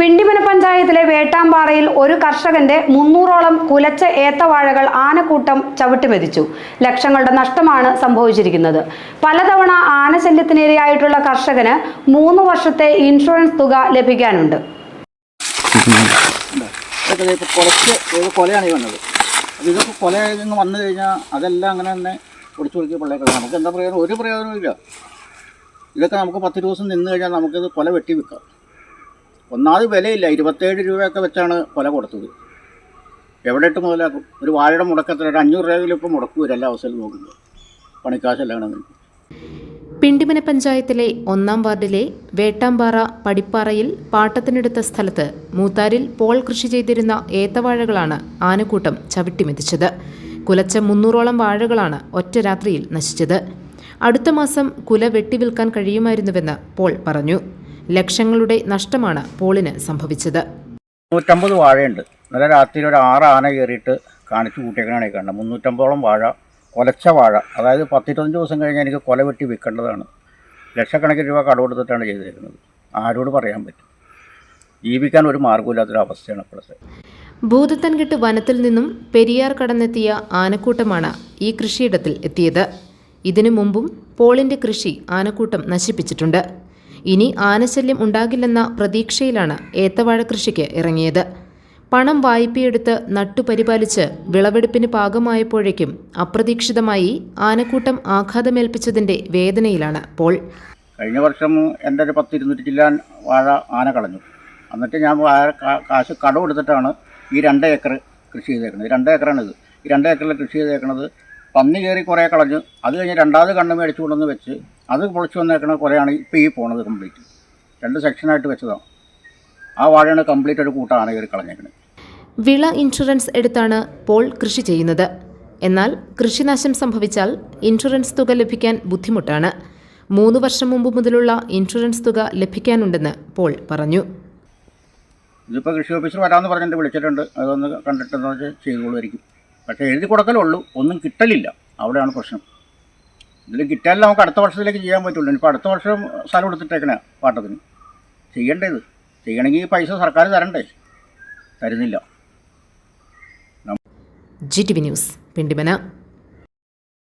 പിണ്ടിമന പഞ്ചായത്തിലെ വേട്ടാമ്പാറയിൽ ഒരു കർഷകന്റെ മുന്നൂറോളം കുലച്ച ഏത്തവാഴകൾ ആനക്കൂട്ടം ചവിട്ടിമെതിച്ചു ലക്ഷങ്ങളുടെ നഷ്ടമാണ് സംഭവിച്ചിരിക്കുന്നത്. പലതവണ ആനശല്യത്തിനിരയായിട്ടുള്ള കർഷകന് മൂന്ന് വർഷത്തെ ഇൻഷുറൻസ് തുക ലഭിക്കാനുണ്ട്. കൊലയാണ് വന്നത്. ഇതൊക്കെ കഴിഞ്ഞാൽ അതെല്ലാം അങ്ങനെ തന്നെ നമുക്ക് എന്താ ഒരു ഇല്ല. ഇതൊക്കെ നമുക്ക് പത്ത് ദിവസം നിന്ന് കഴിഞ്ഞാൽ നമുക്കിത് കൊല വെട്ടി വിൽക്കാം ഒന്നാമത് വിലയില്ല. ഇരുപത്തേഴ് രൂപയൊക്കെ വെച്ചാണ് കൊല കൊടുത്തത്. എവിടെ ഇട്ട് മുതലാക്കും ഒരു വാഴയുടെ മുടക്കത്തിൽ ഒരു അഞ്ഞൂറ് രൂപയിലും ഇപ്പം മുടക്കും വരും എല്ലാ അവസരം നോക്കുമ്പോൾ പണിക്കാശല്ലാണെങ്കിൽ പിണ്ടിമന പഞ്ചായത്തിലെ ഒന്നാം വാർഡിലെ വേട്ടാമ്പാറ പടിപ്പാറയിൽ പാട്ടത്തിനെടുത്ത സ്ഥലത്ത് മൂത്താരിൽ പോൾ കൃഷി ചെയ്തിരുന്ന ഏത്തവാഴകളാണ് ആനക്കൂട്ടം ചവിട്ടിമെതിച്ചത്. കുലച്ച മുന്നൂറോളം വാഴകളാണ് ഒറ്റ രാത്രിയിൽ നശിച്ചത്. അടുത്ത മാസം കുല വെട്ടിവിൽക്കാൻ കഴിയുമായിരുന്നുവെന്ന് പോൾ പറഞ്ഞു. ലക്ഷങ്ങളുടെ നഷ്ടമാണ് പോളിന് സംഭവിച്ചത്. നൂറ്റമ്പത് വാഴയുണ്ട്. ഇന്നലെ രാത്രിയിൽ ഒരു ആറ് ആന കയറിയിട്ട് കാണിച്ചു കൂട്ടിയേക്കാണ് കണ്ടത്. കാണുന്നത് മുന്നൂറ്റമ്പതോളം വാഴ കൊലച്ച വാഴ. അതായത് പത്തിരുപത്തഞ്ച് ദിവസം കഴിഞ്ഞാൽ എനിക്ക് കൊല വെട്ടി വിൽക്കേണ്ടതാണ് ലക്ഷക്കണക്കിന് രൂപ കട കൊടുത്തിട്ടാണ് ചെയ്തിരിക്കുന്നത്. ആരോട് പറയാൻ പറ്റും? ജീവിക്കാൻ ഒരു മാർഗമില്ലാത്തൊരവസ്ഥയാണ് ഇപ്പോഴത്തെ. ഭൂതത്തൻകെട്ട് വനത്തിൽ നിന്നും പെരിയാർ കടന്നെത്തിയ ആനക്കൂട്ടമാണ് ഈ കൃഷിയിടത്തിൽ എത്തിയത്. ഇതിനു മുമ്പും പോളിന്റെ കൃഷി ആനക്കൂട്ടം നശിപ്പിച്ചിട്ടുണ്ട്. ഇനി ആനശല്യം ഉണ്ടാകില്ലെന്ന പ്രതീക്ഷയിലാണ് ഏത്തവാഴ കൃഷിക്ക് ഇറങ്ങിയത്. പണം വായ്പയെടുത്ത് നട്ടുപരിപാലിച്ച് വിളവെടുപ്പിന് പാകമായപ്പോഴേക്കും അപ്രതീക്ഷിതമായി ആനക്കൂട്ടം ആഘാതമേൽപ്പിച്ചതിന്റെ വേദനയിലാണ് പോൾ. കഴിഞ്ഞ വർഷം എന്റെ ഒരു പത്ത് ഇരുന്നൂറ്റി വാഴ ആന കളഞ്ഞു. എന്നിട്ട് ഞാൻ വാഴ കാശ് കടം എടുത്തിട്ടാണ് ഈ രണ്ട് ഏക്കർ കൃഷി ചെയ്തേക്കുന്നത്. ഏക്കറാണ് ഇത് ഈ രണ്ട് ഏക്കറിൽ കൃഷി ചെയ്തേക്കുന്നത് പന്നി കയറി കുറേ കളഞ്ഞു. അത് കഴിഞ്ഞ് രണ്ടാമത് കണ്ണ് മേടിച്ചു കൊണ്ടുവന്ന് വെച്ച് അത് പൊളിച്ചു വന്നേക്കണ കുറേയാണ് ഇപ്പോൾ ഈ പോണത് കംപ്ലീറ്റ് രണ്ട് സെക്ഷനായിട്ട് വെച്ചതാണ്. ആ വാഴയാണ് കംപ്ലീറ്റ് ഒരു കൂട്ടാണ് ഇവർ കളഞ്ഞേക്കുന്നത് വിള ഇൻഷുറൻസ് എടുത്താണ് പോൾ കൃഷി ചെയ്യുന്നത്. എന്നാൽ കൃഷിനാശം സംഭവിച്ചാൽ ഇൻഷുറൻസ് തുക ലഭിക്കാൻ ബുദ്ധിമുട്ടാണ്. മൂന്ന് വർഷം മുമ്പ് മുതലുള്ള ഇൻഷുറൻസ് തുക ലഭിക്കാനുണ്ടെന്ന് പോൾ പറഞ്ഞു. ഇതിപ്പോൾ കൃഷി ഓഫീസർ വരാമെന്ന് പറഞ്ഞിട്ട് വിളിച്ചിട്ടുണ്ട്. അതൊന്ന് കണ്ടിട്ടെന്ന് വെച്ചാൽ ചെയ്തോളുമായിരിക്കും പക്ഷേ എഴുതി കൊടുക്കലുള്ളൂ ഒന്നും കിട്ടലില്ല. അവിടെയാണ് പ്രശ്നം. ഇതിൽ കിട്ടിയാലും നമുക്ക് അടുത്ത വർഷത്തിലേക്ക് ചെയ്യാൻ പറ്റുള്ളൂ. ഇപ്പോൾ അടുത്ത വർഷം സ്ഥലം എടുത്തിട്ടേക്കണേ പാട്ടത്തിന്. ചെയ്യേണ്ടത് ചെയ്യണമെങ്കിൽ പൈസ സർക്കാർ തരണ്ടേ? തരുന്നില്ല. G T V news Pindimana.